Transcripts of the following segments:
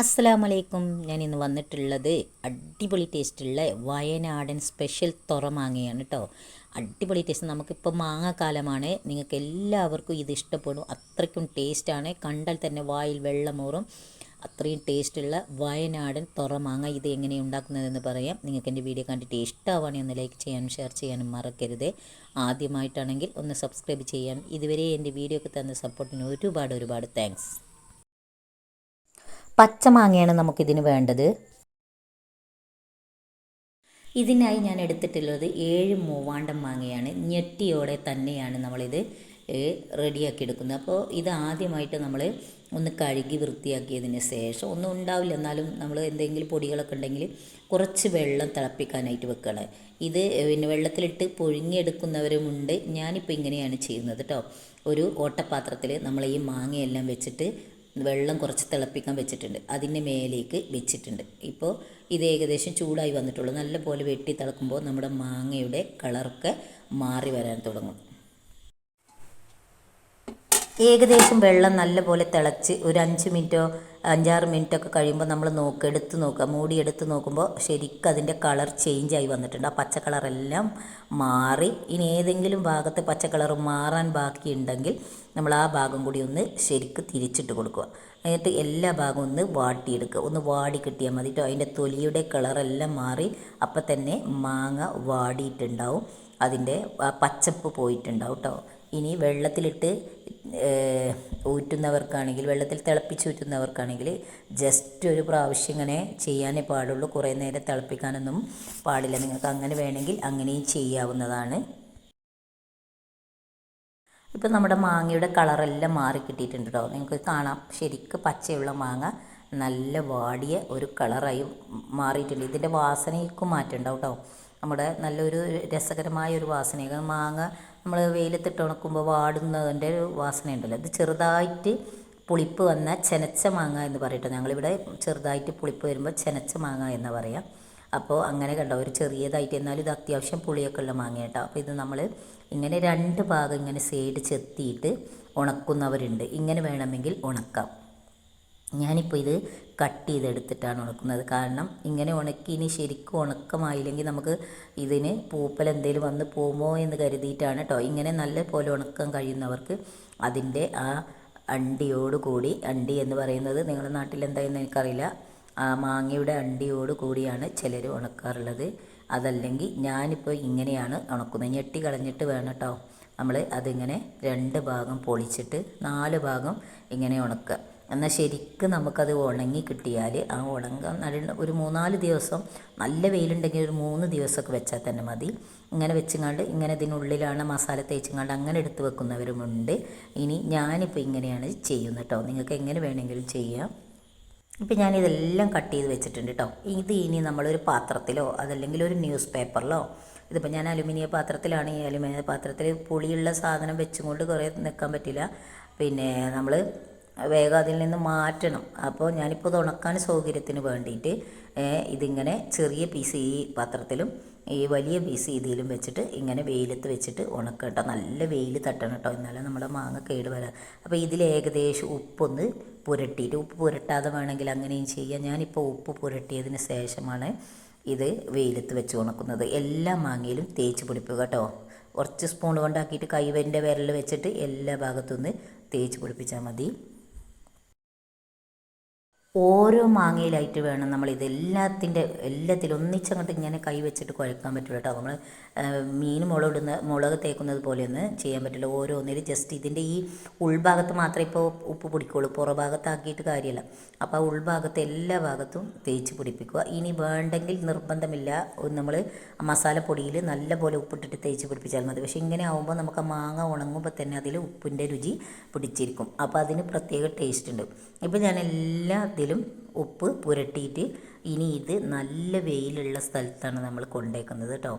അസ്സലാമു അലൈക്കും ഞാൻ ഇന്ന് വന്നിട്ടുള്ളത് അടിപൊളി ടേസ്റ്റുള്ള വയനാടൻ സ്പെഷ്യൽ തുറമാങ്ങയാണ് കേട്ടോ അടിപൊളി ടേസ്റ്റ്. നമുക്കിപ്പോൾ മാങ്ങാക്കാലമാണ്. നിങ്ങൾക്ക് എല്ലാവർക്കും ഇത് ഇഷ്ടപ്പെടും. അത്രയ്ക്കും ടേസ്റ്റാണ്. കണ്ടാൽ തന്നെ വായിൽ വെള്ളമൂറും. അത്രയും ടേസ്റ്റുള്ള വയനാടൻ തുറമാങ്ങ ഇത് എങ്ങനെ ഉണ്ടാക്കുന്നതെന്ന് പറയാം. നിങ്ങൾക്ക് എന്റെ വീഡിയോ കണ്ടിട്ട് ഇഷ്ടമാവുകയാണെങ്കിൽ ഒന്ന് ലൈക്ക് ചെയ്യാനും ഷെയർ ചെയ്യാനും മറക്കരുത്. ആദ്യമായിട്ടാണെങ്കിൽ ഒന്ന് സബ്സ്ക്രൈബ് ചെയ്യാൻ ഇതുവരെ എന്റെ വീഡിയോക്ക് തന്ന സപ്പോർട്ടിന് ഒരുപാട് ഒരുപാട് താങ്ക്സ്. പച്ചമാങ്ങയാണ് നമുക്കിതിന് വേണ്ടത്. ഇതിനായി ഞാൻ എടുത്തിട്ടുള്ളത് ഏഴ് മൂവാണ്ടം മാങ്ങയാണ്. ഞെട്ടിയോടെ തന്നെയാണ് നമ്മളിത് റെഡിയാക്കി എടുക്കുന്നത്. അപ്പോൾ ഇത് ആദ്യമായിട്ട് നമ്മൾ ഒന്ന് കഴുകി വൃത്തിയാക്കിയതിന് ശേഷം ഒന്നും ഉണ്ടാവില്ല. എന്നാലും നമ്മൾ എന്തെങ്കിലും പൊടികളൊക്കെ ഉണ്ടെങ്കിൽ കുറച്ച് വെള്ളം തിളപ്പിക്കാനായിട്ട് വെക്കണം. ഇത് പിന്നെ വെള്ളത്തിലിട്ട് പുഴുങ്ങിയെടുക്കുന്നവരുമുണ്ട്. ഞാനിപ്പോൾ ഇങ്ങനെയാണ് ചെയ്യുന്നത് കേട്ടോ ഒരു ഓട്ടപാത്രത്തിൽ നമ്മൾ ഈ മാങ്ങയെല്ലാം വെച്ചിട്ട് വെള്ളം കുറച്ച് തിളപ്പിക്കാൻ വെച്ചിട്ടുണ്ട്. അതിന്റെ മേലേക്ക് വെച്ചിട്ടുണ്ട്. ഇപ്പോൾ ഇത് ഏകദേശം ചൂടായി വന്നിട്ടുള്ളൂ. നല്ലപോലെ വെട്ടി തിളക്കുമ്പോൾ നമ്മുടെ മാങ്ങയുടെ കളറൊക്കെ മാറി വരാൻ തുടങ്ങും. ഏകദേശം വെള്ളം നല്ലപോലെ തിളച്ച് ഒരു അഞ്ച് മിനിറ്റോ അഞ്ചാറ് മിനിറ്റൊക്കെ കഴിയുമ്പോൾ നമ്മൾ നോക്കുക എടുത്ത് നോക്കുക. മൂടി എടുത്ത് നോക്കുമ്പോൾ ശരിക്കും അതിന്റെ കളർ ചേഞ്ച് ആയി വന്നിട്ടുണ്ട്. ആ പച്ച കളറെല്ലാം മാറി. ഇനി ഏതെങ്കിലും ഭാഗത്ത് പച്ച കളർ മാറാൻ ബാക്കിയുണ്ടെങ്കിൽ നമ്മൾ ആ ഭാഗം കൂടി ഒന്ന് ശരിക്ക് തിരിച്ചിട്ട് കൊടുക്കുക. എന്നിട്ട് എല്ലാ ഭാഗവും ഒന്ന് വാട്ടിയെടുക്കുക. ഒന്ന് വാടി കിട്ടിയാൽ മതി കേട്ടോ അതിന്റെ തൊലിയുടെ കളറെല്ലാം മാറി അപ്പം തന്നെ മാങ്ങ വാടിയിട്ടുണ്ടാവും. അതിന്റെ പച്ചപ്പ് പോയിട്ടുണ്ടാവും കേട്ടോ ഇനി വെള്ളത്തിലിട്ട് ഊറ്റുന്നവർക്കാണെങ്കിൽ വെള്ളത്തിൽ തിളപ്പിച്ച് ഊറ്റുന്നവർക്കാണെങ്കിൽ ജസ്റ്റ് ഒരു പ്രാവശ്യം ഇങ്ങനെ ചെയ്യാനേ പാടുള്ളൂ. കുറേ നേരം തിളപ്പിക്കാനൊന്നും പാടില്ല. നിങ്ങൾക്ക് അങ്ങനെ വേണമെങ്കിൽ അങ്ങനെയും ചെയ്യാവുന്നതാണ്. ഇപ്പം നമ്മുടെ മാങ്ങയുടെ കളറെല്ലാം മാറി കിട്ടിയിട്ടുണ്ട് കേട്ടോ. നിങ്ങൾക്ക് കാണാം. ശരിക്കും പച്ചയുള്ള മാങ്ങ നല്ല വാടിയ ഒരു കളറായി മാറിയിട്ടുണ്ട്. ഇതിന്റെ വാസനയ്ക്കും മാറ്റം ഉണ്ടാവും കേട്ടോ. നമ്മുടെ നല്ലൊരു രസകരമായ ഒരു വാസന മാങ്ങ നമ്മൾ വെയിലത്തിട്ട് ഉണക്കുമ്പോൾ വാടുന്നതിന്റെ ഒരു വാസനയുണ്ടല്ലോ. ഇത് ചെറുതായിട്ട് പുളിപ്പ് വന്ന ചെനച്ച മാങ്ങ എന്ന് പറയട്ടെ. ഞങ്ങളിവിടെ ചെറുതായിട്ട് പുളിപ്പ് വരുമ്പോൾ ചെനച്ച മാങ്ങ എന്ന് പറയാം. അപ്പോൾ അങ്ങനെ കണ്ടോ ഒരു ചെറിയതായിട്ട് എന്നാലും ഇത് അത്യാവശ്യം പുളിയൊക്കെ ഉള്ള മാങ്ങ കേട്ടോ അപ്പോൾ ഇത് നമ്മൾ ഇങ്ങനെ രണ്ട് ഭാഗം ഇങ്ങനെ സൈഡ് ചെത്തിയിട്ട് ഉണക്കുന്നവരുണ്ട്. ഇങ്ങനെ വേണമെങ്കിൽ ഉണക്കാം. ഞാനിപ്പോൾ ഇത് കട്ട് ചെയ്തെടുത്തിട്ടാണ് ഉണക്കുന്നത്. കാരണം ഇങ്ങനെ ഉണക്കി ഇനി ശരിക്കും ഉണക്കമായില്ലെങ്കിൽ നമുക്ക് ഇതിന് പൂപ്പൽ എന്തെങ്കിലും വന്ന് പോകുമോ എന്ന് കരുതിയിട്ടാണ് കേട്ടോ ഇങ്ങനെ നല്ല പോലെ ഉണക്കാൻ കഴിയുന്നവർക്ക് അതിന്റെ ആ അണ്ടിയോടുകൂടി അണ്ടി എന്ന് പറയുന്നത് നിങ്ങളുടെ നാട്ടിൽ എന്തായെന്ന് എനിക്കറിയില്ല. മാങ്ങയുടെ അണ്ടിയോട് കൂടിയാണ് ചിലർ ഉണക്കാറുള്ളത്. അതല്ലെങ്കിൽ ഞാനിപ്പോൾ ഇങ്ങനെയാണ് ഉണക്കുന്നത്. ഞെട്ടി കളഞ്ഞിട്ട് വേണം കേട്ടോ നമ്മൾ അതിങ്ങനെ രണ്ട് ഭാഗം പൊളിച്ചിട്ട് നാല് ഭാഗം ഇങ്ങനെ ഉണക്കുക. എന്നാൽ ശരിക്കും നമുക്കത് ഉണങ്ങി കിട്ടിയാൽ ആ ഉണങ്ങാൻ ഒരു മൂന്നാൽ ദിവസം നല്ല വെയിലുണ്ടെങ്കിൽ ഒരു മൂന്ന് ദിവസമൊക്കെ വെച്ചാൽ തന്നെ മതി. ഇങ്ങനെ വെച്ചുങ്ങാണ്ട് ഇങ്ങനെ ഇതിനുള്ളിലാണ് മസാല തേച്ചുങ്ങാണ്ട് അങ്ങനെ എടുത്ത് വെക്കുന്നവരുമുണ്ട്. ഇനി ഞാനിപ്പോൾ ഇങ്ങനെയാണ് ചെയ്യുന്നത് കേട്ടോ നിങ്ങൾക്ക് എങ്ങനെ വേണമെങ്കിലും ചെയ്യാം. ഇപ്പം ഞാനിതെല്ലാം കട്ട് ചെയ്ത് വെച്ചിട്ടുണ്ട് കേട്ടോ ഇത് ഇനി നമ്മളൊരു പാത്രത്തിലോ അതല്ലെങ്കിൽ ഒരു ന്യൂസ് പേപ്പറിലോ ഇതിപ്പോൾ ഞാൻ അലുമിനിയ പാത്രത്തിലാണ്. ഈ അലുമിനിയ പാത്രത്തിൽ പുളിയുള്ള സാധനം വെച്ചുകൊണ്ട് കുറേ നിൽക്കാൻ പറ്റില്ല. പിന്നെ നമ്മൾ വേഗം അതിൽ നിന്ന് മാറ്റണം. അപ്പോൾ ഞാനിപ്പോൾ ഉണക്കാൻ സൗകര്യത്തിന് വേണ്ടിയിട്ട് ഇതിങ്ങനെ ചെറിയ പീസ് ഈ പാത്രത്തിലും ഈ വലിയ പീസ് ഇതിലും വെച്ചിട്ട് ഇങ്ങനെ വെയിലത്ത് വെച്ചിട്ട് ഉണക്കുക കേട്ടോ നല്ല വെയിൽ തട്ടണം കേട്ടോ. എന്നാലും നമ്മുടെ മാങ്ങ കേട് വരാം. അപ്പോൾ ഇതിൽ ഏകദേശം ഉപ്പൊന്ന് പുരട്ടിയിട്ട് ഉപ്പ് പുരട്ടാതെ വേണമെങ്കിൽ അങ്ങനെയും ചെയ്യാം. ഞാനിപ്പോൾ ഉപ്പ് പുരട്ടിയതിന് ശേഷമാണ് ഇത് വെയിലത്ത് വെച്ച് ഉണക്കുന്നത്. എല്ലാ മാങ്ങയിലും തേച്ച് പിടിപ്പുക കേട്ടോ. കുറച്ച് സ്പൂൺ കൊണ്ടാക്കിയിട്ട് കൈവന്റെ വിരൽ വെച്ചിട്ട് എല്ലാ ഭാഗത്തുനിന്ന് തേച്ച് പിടിപ്പിച്ചാൽ മതി. ഓരോ മാങ്ങയിലായിട്ട് വേണം നമ്മൾ ഇതെല്ലാത്തിന്റെ എല്ലാത്തിലും ഒന്നിച്ചങ്ങോട്ട് ഇങ്ങനെ കൈ വെച്ചിട്ട് കുഴക്കാൻ പറ്റില്ല കേട്ടോ. നമ്മൾ മീൻ മുളകിടുന്ന മുളക് തേക്കുന്നത് പോലെയൊന്നും ചെയ്യാൻ പറ്റില്ല. ഓരോന്നിൽ ജസ്റ്റ് ഇതിന്റെ ഈ ഉൾഭാഗത്ത് മാത്രമേ ഇപ്പോൾ ഉപ്പ് പിടിക്കുള്ളൂ. പുറഭാഗത്താക്കിയിട്ട് കാര്യമില്ല. അപ്പോൾ ആ ഉൾഭാഗത്ത് എല്ലാ ഭാഗത്തും തേച്ച് പിടിപ്പിക്കുക. ഇനി വേണ്ടെങ്കിൽ നിർബന്ധമില്ല. നമ്മൾ മസാലപ്പൊടിയിൽ നല്ലപോലെ ഉപ്പിട്ടിട്ട് തേച്ച് പിടിപ്പിച്ചാൽ മതി. പക്ഷേ ഇങ്ങനെ ആകുമ്പോൾ നമുക്ക് മാങ്ങ ഉണങ്ങുമ്പോൾ തന്നെ അതിൽ ഉപ്പിന്റെ രുചി പിടിച്ചിരിക്കും. അപ്പോൾ അതിന് പ്രത്യേക ടേസ്റ്റ് ഉണ്ട്. ഇപ്പോൾ ഞാൻ എല്ലാ ഇതിലും ഉപ്പ് പുരട്ടിയിട്ട് ഇനി ഇത് നല്ല വെയിലുള്ള സ്ഥലത്താണ് നമ്മൾ കൊണ്ടേക്കുന്നത് കേട്ടോ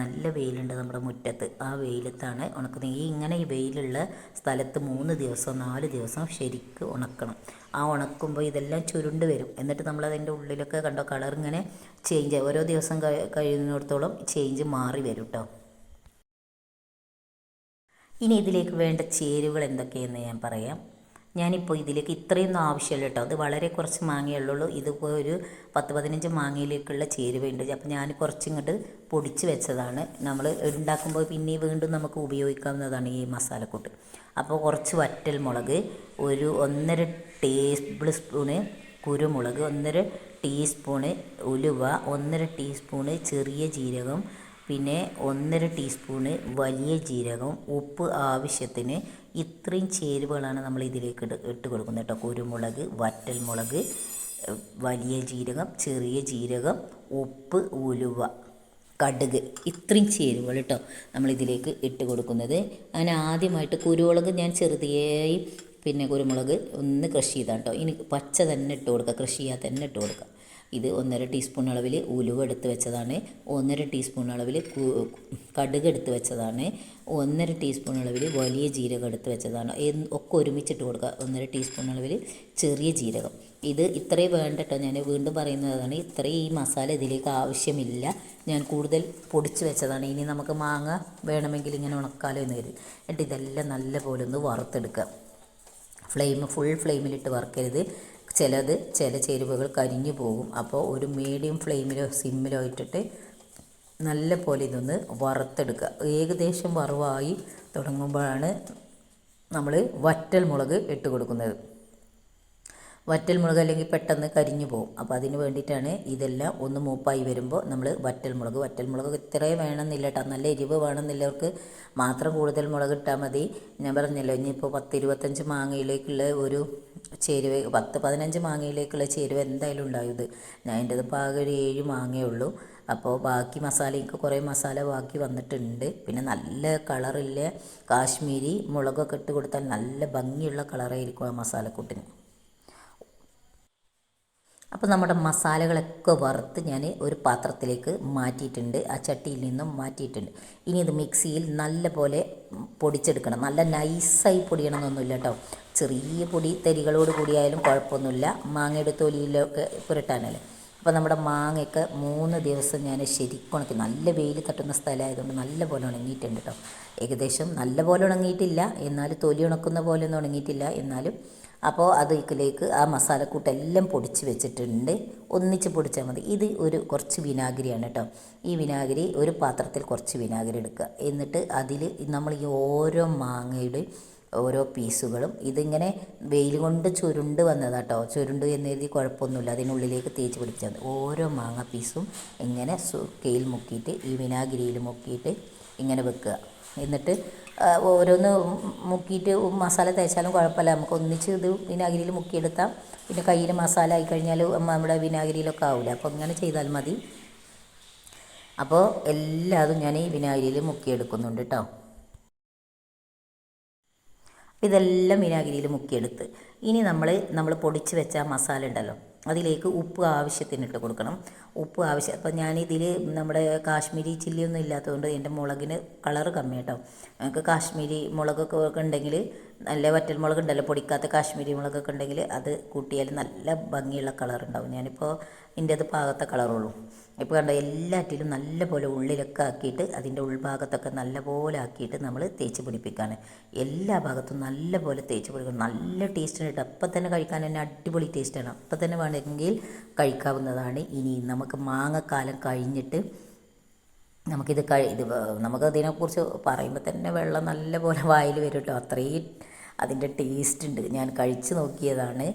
നല്ല വെയിലുണ്ട് നമ്മുടെ മുറ്റത്ത്. ആ വെയിലത്താണ് ഉണക്കുന്നത്. ഈ ഇങ്ങനെ ഈ വെയിലുള്ള സ്ഥലത്ത് മൂന്ന് ദിവസം നാല് ദിവസം ശരിക്ക് ഉണക്കണം. ആ ഉണക്കുമ്പോൾ ഇതെല്ലാം ചുരുണ്ട് വരും. എന്നിട്ട് നമ്മൾ അതിന്റെ ഉള്ളിലൊക്കെ കണ്ടോ കളർ ഇങ്ങനെ ചേഞ്ച് ഓരോ ദിവസം കഴിയുന്നിടത്തോളം ചേഞ്ച് മാറി വരും കേട്ടോ ഇനി ഇതിലേക്ക് വേണ്ട ചേരുവകൾ എന്തൊക്കെയെന്ന് ഞാൻ പറയാം. ഞാനിപ്പോൾ ഇതിലേക്ക് ഇത്രയൊന്നും ആവശ്യമില്ല കേട്ടോ. അത് വളരെ കുറച്ച് മാങ്ങയുള്ളൂ ഇതിപ്പോൾ ഒരു പത്ത് പതിനഞ്ച് മാങ്ങയിലേക്കുള്ള ചേരുവയുണ്ട്. അപ്പോൾ ഞാൻ കുറച്ചിങ്ങോട്ട് പൊടിച്ച് വെച്ചതാണ്. നമ്മൾ ഉണ്ടാക്കുമ്പോൾ പിന്നെ വീണ്ടും നമുക്ക് ഉപയോഗിക്കാവുന്നതാണ് ഈ മസാലക്കൂട്ട്. അപ്പോൾ കുറച്ച് വറ്റൽ മുളക് ഒരു ഒന്നര ടേബിൾ സ്പൂണ് കുരുമുളക് ഒന്നര ടീസ്പൂണ് ഉലുവ ഒന്നര ടീസ്പൂണ് ചെറിയ ജീരകം പിന്നെ ഒന്നര ടീസ്പൂണ് വലിയ ജീരകം ഉപ്പ് ആവശ്യത്തിന് ഇത്രയും ചേരുവകളാണ് നമ്മൾ ഇതിലേക്ക് ഇട്ട് കൊടുക്കുന്നത് കേട്ടോ. കുരുമുളക് വറ്റൽ മുളക് വലിയ ജീരകം ചെറിയ ജീരകം ഉപ്പ് ഉലുവ കടുക്. ഇത്രയും ചേരുവകൾ കേട്ടോ നമ്മളിതിലേക്ക് ഇട്ട് കൊടുക്കുന്നത്. അങ്ങനെ ആദ്യമായിട്ട് കുരുമുളക് ഞാൻ ചെറുതായി പിന്നെ കുരുമുളക് ഒന്ന് ക്രഷ് ചെയ്താണ് കേട്ടോ. ഇനി പച്ച തന്നെ ഇട്ട് കൊടുക്കുക. കൃഷി ചെയ്യാതെ തന്നെ ഇട്ട് കൊടുക്കുക. ഇത് ഒന്നര ടീസ്പൂൺ അളവിൽ ഉലുവ എടുത്ത് വെച്ചതാണ്. ഒന്നര ടീസ്പൂൺ അളവിൽ കടുക് എടുത്ത് വെച്ചതാണ്. ഒന്നര ടീസ്പൂൺ അളവിൽ വലിയ ജീരകം എടുത്ത് വെച്ചതാണ്. ഒക്കെ ഒരുമിച്ചിട്ട് കൊടുക്കുക. ഒന്നര ടീസ്പൂൺ അളവിൽ ചെറിയ ജീരകം. ഇത് ഇത്രയും വേണ്ട കേട്ടോ ഞാൻ വീണ്ടും പറയുന്നതാണ് ഇത്രയും ഈ മസാല ഇതിലേക്ക് ആവശ്യമില്ല. ഞാൻ കൂടുതൽ പൊടിച്ച് വെച്ചതാണ്. ഇനി നമുക്ക് മാങ്ങ വേണമെങ്കിൽ ഇങ്ങനെ ഉണക്കാലോ എന്ന് കരുതി. എന്നിട്ട് ഇതെല്ലാം നല്ല പോലെ ഒന്ന് വറുത്തെടുക്കുക. ഫ്ലെയിം ഫുൾ ഫ്ലെയിമിലിട്ട് വറുക്കരുത്. ചിലത് ചില ചേരുവകൾ കരിഞ്ഞു പോകും. അപ്പോൾ ഒരു മീഡിയം ഫ്ലെയിമിലോ സിമ്മിലോ ഇട്ടിട്ട് നല്ല പോലെ ഇതൊന്ന് വറുത്തെടുക്കുക. ഏകദേശം വറവായി തുടങ്ങുമ്പോഴാണ് നമ്മൾ വറ്റൽ മുളക് ഇട്ട് കൊടുക്കുന്നത്. വറ്റൽ മുളക് അല്ലെങ്കിൽ പെട്ടെന്ന് കരിഞ്ഞു പോകും. അപ്പോൾ അതിന് വേണ്ടിയിട്ടാണ് ഇതെല്ലാം ഒന്ന് മൂപ്പായി വരുമ്പോൾ നമ്മൾ വറ്റൽ മുളക്. വറ്റൽ മുളക് ഇത്രയും വേണമെന്നില്ല കേട്ടോ. നല്ല എരിവ് വേണമെന്നില്ലവർക്ക് മാത്രം കൂടുതൽ മുളക് ഇട്ടാൽ മതി. ഞാൻ പറഞ്ഞല്ലോ ഇനിയിപ്പോൾ പത്ത് ഇരുപത്തഞ്ച് മാങ്ങയിലേക്കുള്ള ഒരു ചേരുവ പത്ത് പതിനഞ്ച് മാങ്ങയിലേക്കുള്ള ചേരുവ എന്തായാലും ഉണ്ടാവും ഇത്. ഞാൻ എന്റെത് പാകം ഒരു ഏഴ് മാങ്ങയേ ഉള്ളൂ. അപ്പോൾ ബാക്കി മസാല മസാലയ്ക്ക് കുറേ മസാല ബാക്കി വന്നിട്ടുണ്ട്. പിന്നെ നല്ല കളറില്ല കാശ്മീരി മുളകൊക്കെ ഇട്ട് കൊടുത്താൽ നല്ല ഭംഗിയുള്ള കളറായിരിക്കും ആ മസാലക്കൂട്ടിന്. അപ്പോൾ നമ്മുടെ മസാലകളൊക്കെ വറുത്ത് ഞാൻ ഒരു പാത്രത്തിലേക്ക് മാറ്റിയിട്ടുണ്ട്. ആ ചട്ടിയിൽ നിന്നും മാറ്റിയിട്ടുണ്ട്. ഇനി ഇത് മിക്സിയിൽ നല്ല പോലെ പൊടിച്ചെടുക്കണം. നല്ല നൈസായി പൊടിയണമെന്നൊന്നുമില്ല കേട്ടോ. ചെറിയ പൊടി തരികളോട് കൂടിയായാലും കുഴപ്പമൊന്നുമില്ല. മാങ്ങയുടെ തൊലിയിലൊക്കെ പുരട്ടാനല്ലേ. അപ്പോൾ നമ്മുടെ മാങ്ങയൊക്കെ മൂന്ന് ദിവസം ഞാൻ ശരിക്കും ഉണക്കി നല്ല വെയിൽ തട്ടുന്ന സ്ഥലമായതുകൊണ്ട് നല്ല പോലെ ഉണങ്ങിയിട്ടുണ്ട് കേട്ടോ. ഏകദേശം നല്ല പോലെ ഉണങ്ങിയിട്ടില്ല. എന്നാലും തൊലി ഉണക്കുന്ന പോലെ ഒന്നും ഉണങ്ങിയിട്ടില്ല. എന്നാലും അപ്പോൾ അതിലേക്ക് ആ മസാലക്കൂട്ടെല്ലാം പൊടിച്ച് വെച്ചിട്ടുണ്ട്. ഒന്നിച്ച് പൊടിച്ചാൽ മതി. ഇത് ഒരു കുറച്ച് വിനാഗിരിയാണ് കേട്ടോ. ഈ വിനാഗിരി ഒരു പാത്രത്തിൽ കുറച്ച് വിനാഗിരി എടുക്കുക. എന്നിട്ട് അതിൽ നമ്മൾ ഈ ഓരോ മാങ്ങയുടെ ഓരോ പീസുകളും ഇതിങ്ങനെ വെയിൽ കൊണ്ട് ചുരുണ്ട് വന്നതാട്ടോ ചുരുണ്ട് എന്ന് എഴുതി കുഴപ്പമൊന്നുമില്ല. അതിനുള്ളിലേക്ക് തേച്ച് പിടിച്ചാൽ ഓരോ മാങ്ങ പീസും ഇങ്ങനെ സുക്കയിൽ മുക്കിയിട്ട് ഈ വിനാഗിരിയിൽ മുക്കിയിട്ട് ഇങ്ങനെ വെക്കുക. എന്നിട്ട് ഓരോന്ന് മുക്കിയിട്ട് മസാല തേച്ചാലും കുഴപ്പമില്ല. നമുക്ക് ഒന്നിച്ച് ഇത് വിനാഗിരിയിൽ മുക്കിയെടുത്താൽ പിന്നെ കയ്യിൽ മസാല ആയി കഴിഞ്ഞാൽ നമ്മുടെ വിനാഗിരിയിലൊക്കെ ആവില്ല അപ്പോൾ ഇങ്ങനെ ചെയ്താൽ മതി. അപ്പോൾ എല്ലാതും ഞാൻ ഈ വിനാഗിരിയിൽ മുക്കിയെടുക്കുന്നുണ്ട് കേട്ടോ ഇതെല്ലാം വിനാഗിരിയിൽ മുക്കിയെടുത്ത്. ഇനി നമ്മൾ നമ്മൾ പൊടിച്ച് വെച്ച മസാല ഉണ്ടല്ലോ. അതിലേക്ക് ഉപ്പ് ആവശ്യത്തിന് ഇട്ട് കൊടുക്കണം. ഉപ്പ് ആവശ്യം അപ്പം ഞാനിതിൽ നമ്മുടെ കാശ്മീരി ചില്ലിയൊന്നും ഇല്ലാത്തതുകൊണ്ട് എന്റെ മുളകിന് കളറ് കമ്മിയാട്ടോ. ഞങ്ങൾക്ക് കാശ്മീരി മുളകൊക്കെ ഉണ്ടെങ്കിൽ നല്ല വറ്റൽ മുളക് ഉണ്ടല്ലോ പൊടിക്കാത്ത കാശ്മീരി മുളകൊക്കെ ഉണ്ടെങ്കിൽ അത് കൂട്ടിയാൽ നല്ല ഭംഗിയുള്ള കളർ ഉണ്ടാവും. ഞാനിപ്പോൾ എന്റെ അത് പാകത്തെ കളറുള്ളൂ ഇപ്പോൾ കണ്ട എല്ലാറ്റിലും നല്ല പോലെ ഉള്ളിലൊക്കെ ആക്കിയിട്ട് അതിന്റെ ഉൾഭാഗത്തൊക്കെ നല്ല പോലെ ആക്കിയിട്ട് നമ്മൾ തേച്ച് പിടിപ്പിക്കുകയാണ് എല്ലാ ഭാഗത്തും നല്ല പോലെ തേച്ച് പിടിക്കണം. നല്ല ടേസ്റ്റാണ് കേട്ടോ അപ്പം തന്നെ കഴിക്കാൻ തന്നെ അടിപൊളി ടേസ്റ്റാണ് അപ്പം തന്നെ വേണമെങ്കിൽ കഴിക്കാവുന്നതാണ്. ഇനി നമുക്ക് മാങ്ങക്കാലം കഴിഞ്ഞിട്ട് നമുക്കിത് കഴി ഇത് നമുക്കതിനെക്കുറിച്ച് പറയുമ്പോൾ തന്നെ വെള്ളം നല്ല പോലെ വായിൽ വരും കേട്ടോ അത്രയും അതിന്റെ ടേസ്റ്റ് ഉണ്ട്. ഞാൻ കഴിച്ചു നോക്കിയതാണ്.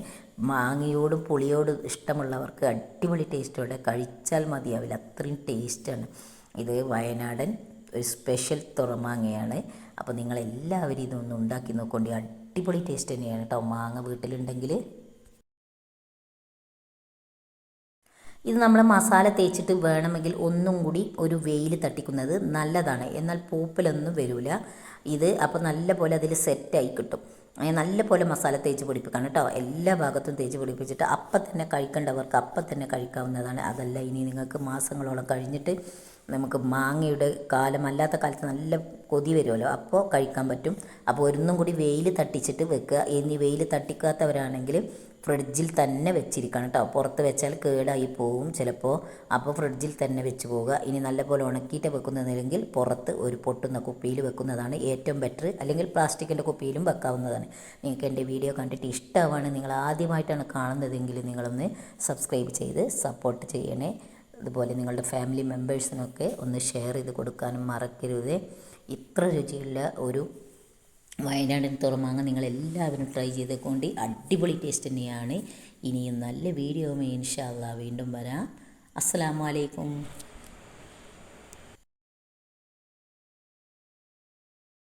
മാങ്ങയോടും പുളിയോടും ഇഷ്ടമുള്ളവർക്ക് അടിപൊളി ടേസ്റ്റോടെ കഴിച്ചാൽ മതിയാവില്ല. അത്രയും ടേസ്റ്റാണ് ഇത് വയനാടൻ ഒരു സ്പെഷ്യൽ തുറമാങ്ങയാണ്. അപ്പോൾ നിങ്ങളെല്ലാവരും ഇതൊന്ന് ഉണ്ടാക്കി നോക്കൊണ്ട്. അടിപൊളി ടേസ്റ്റ് തന്നെയാണ് കേട്ടോ മാങ്ങ വീട്ടിലുണ്ടെങ്കിൽ. ഇത് നമ്മൾ മസാല തേച്ചിട്ട് വേണമെങ്കിൽ ഒന്നും കൂടി ഒരു വെയിൽ തട്ടിക്കുന്നത് നല്ലതാണ്. എന്നാൽ പൂപ്പലൊന്നും വരില്ല ഇത് അപ്പോൾ നല്ല പോലെ അതിൽ സെറ്റായി കിട്ടും. നല്ല പോലെ മസാല തേച്ച് പിടിപ്പിക്കണം കേട്ടോ. എല്ലാ ഭാഗത്തും തേച്ച് പിടിപ്പിച്ചിട്ട് അപ്പം തന്നെ കഴിക്കേണ്ടവർക്ക് അപ്പം തന്നെ കഴിക്കാവുന്നതാണ്. അതല്ല ഇനി നിങ്ങൾക്ക് മാസങ്ങളോളം കഴിഞ്ഞിട്ട് നമുക്ക് മാങ്ങയുടെ കാലം അല്ലാത്ത കാലത്ത് നല്ല കൊതി വരുമല്ലോ. അപ്പോൾ കഴിക്കാൻ പറ്റും. അപ്പോൾ ഒന്നും കൂടി വെയിൽ തട്ടിച്ചിട്ട് വെക്കുക. ഇനി വെയിൽ തട്ടിക്കാത്തവരാണെങ്കിൽ ഫ്രിഡ്ജിൽ തന്നെ വെച്ചിരിക്കണം കേട്ടോ പുറത്ത് വെച്ചാൽ കേടായി പോവും ചിലപ്പോൾ അപ്പോൾ ഫ്രിഡ്ജിൽ തന്നെ വെച്ച് പോവുക. ഇനി നല്ലപോലെ ഉണക്കിയിട്ട് വെക്കുന്നതെങ്കിൽ പുറത്ത് ഒരു പൊട്ടുന്ന കുപ്പിയിൽ വെക്കുന്നതാണ് ഏറ്റവും ബെറ്റർ അല്ലെങ്കിൽ പ്ലാസ്റ്റിക്കിന്റെ കുപ്പിയിലും വെക്കാവുന്നതാണ്. നിങ്ങൾക്ക് എന്റെ വീഡിയോ കണ്ടിട്ട് ഇഷ്ടമാണ്. നിങ്ങൾ ആദ്യമായിട്ടാണ് കാണുന്നതെങ്കിൽ നിങ്ങളൊന്ന് സബ്സ്ക്രൈബ് ചെയ്ത് സപ്പോർട്ട് ചെയ്യണേ. അതുപോലെ നിങ്ങളുടെ ഫാമിലി മെമ്പേഴ്സിനൊക്കെ ഒന്ന് ഷെയർ ചെയ്ത് കൊടുക്കാനും മറക്കരുത്. ഇത്ര രുചിയുള്ള ഒരു വയനാടൻ തുറമാങ്ങ നിങ്ങൾ എല്ലാവരും ട്രൈ ചെയ്തേക്കൊണ്ട് അടിപൊളി ടേസ്റ്റ് തന്നെയാണ്. ഇനിയും നല്ല വീഡിയോ ഇൻഷാല്ല വീണ്ടും വരാം. അസ്സാം അലൈക്കും.